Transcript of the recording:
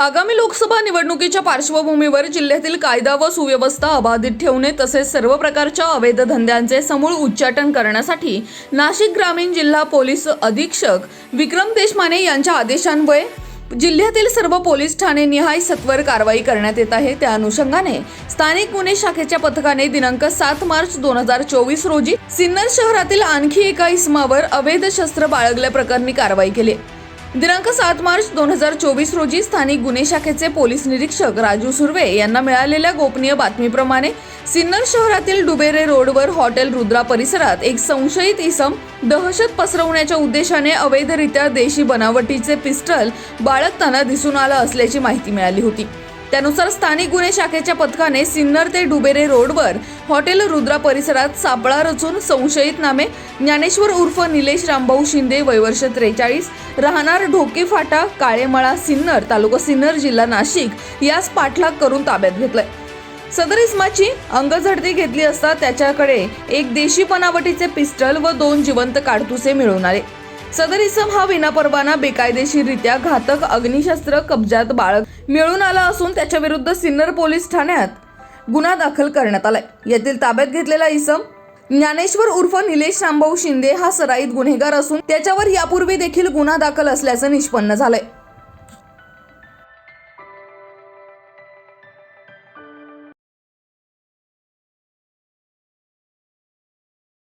आगामी लोकसभा निवडणुकीच्या पार्श्वभूमीवर जिल्ह्यातील कायदा व सुव्यवस्था अबाधित ठेवणे तसेच सर्व प्रकारच्या अवैध धंद्यांचे समूळ उच्चाटन करण्यासाठी नाशिक ग्रामीण जिल्हा पोलीस अधीक्षक विक्रम देशमाने यांच्या आदेशान्वये जिल्ह्यातील सर्व पोलीस ठाणे निहाय सत्वर कारवाई करण्यात येत आहे. त्या अनुषंगाने स्थानिक गुन्हे शाखेच्या पथकाने दिनांक सात मार्च दोन हजार चोवीस रोजी सिन्नर शहरातील आणखी एका इसमावर अवैध शस्त्र बाळगल्याप्रकरणी कारवाई केली. दिनांक सात मार्च दोन हजार चोवीस रोजी स्थानिक गुन्हे शाखेचे पोलीस निरीक्षक राजू सुर्वे यांना मिळालेल्या गोपनीय बातमीप्रमाणे सिन्नर शहरातील डुबेरे रोडवर हॉटेल रुद्रा परिसरात एक संशयित इसम दहशत पसरवण्याच्या उद्देशाने अवैधरित्या देशी बनावटीचे पिस्टल बाळगताना दिसून आलं असल्याची माहिती मिळाली होती. त्यानुसार स्थानिक गुन्हे शाखेच्या पथकाने सिन्नर ते डुबेरे रोडवर हॉटेल रुद्रा परिसरात सापळा रचून संशयित नामे ज्ञानेश्वर उर्फ निलेश रामभाऊ शिंदे वयवर्ष त्रेचाळीस राहणार ढोके फाटा काळेमळा सिन्नर तालुका सिन्नर जिल्हा नाशिक यास पाठलाग करून ताब्यात घेतलंय. सदर इस्माची अंगझडती घेतली असता त्याच्याकडे एक देशी बनावटीचे पिस्टल व दोन जिवंत काडतुसे मिळून आले. सदर इसम हा विनापरवाना बेकायदेशीररित्या घातक अग्निशस्त्र कब्जात बाळग मिळून आला असून त्याच्या विरुद्ध सिन्नर पोलीस ठाण्यात गुन्हा दाखल करण्यात आलाय. यातील ताब्यात घेतलेला इसम ज्ञानेश्वर उर्फ निलेश रामभाऊ शिंदे हा सराईत गुन्हेगार असून त्याच्यावर यापूर्वी देखील गुन्हा दाखल असल्याचं निष्पन्न झालंय.